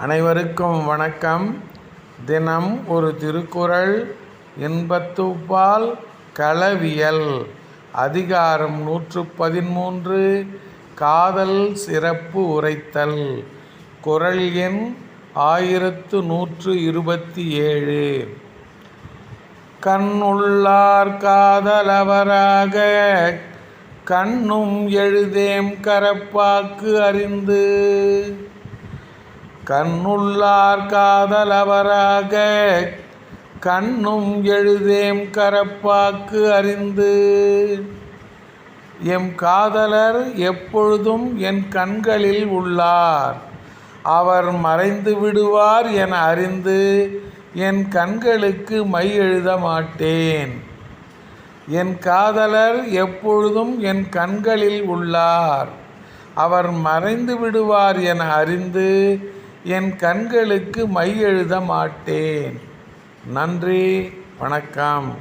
அனைவருக்கும் வணக்கம். தினம் ஒரு திருக்குறள் இன்பத்துப்பால் களவியல் அதிகாரம் நூற்று பதிமூன்று காதல் சிறப்பு உரைத்தல். குறள் எண் ஆயிரத்து நூற்று இருபத்தி ஏழு கண்ணுள்ளார் காதலவராக கண்ணும் எழுதேம் கரப்பாக்கு அறிந்து. கண்ணுள்ளார் காதலவராக கண்ணும் எழுதேம் கரப்பாக்கு அறிந்து. எம் காதலர் எப்பொழுதும் என் கண்களில் உள்ளார். அவர் மறைந்து விடுவார் என அறிந்து என் கண்களுக்கு மை எழுத மாட்டேன். என் காதலர் எப்பொழுதும் என் கண்களில் உள்ளார். அவர் மறைந்து விடுவார் என அறிந்து என் கண்களுக்கு மை எழுத மாட்டேன். நன்றி வணக்கம்.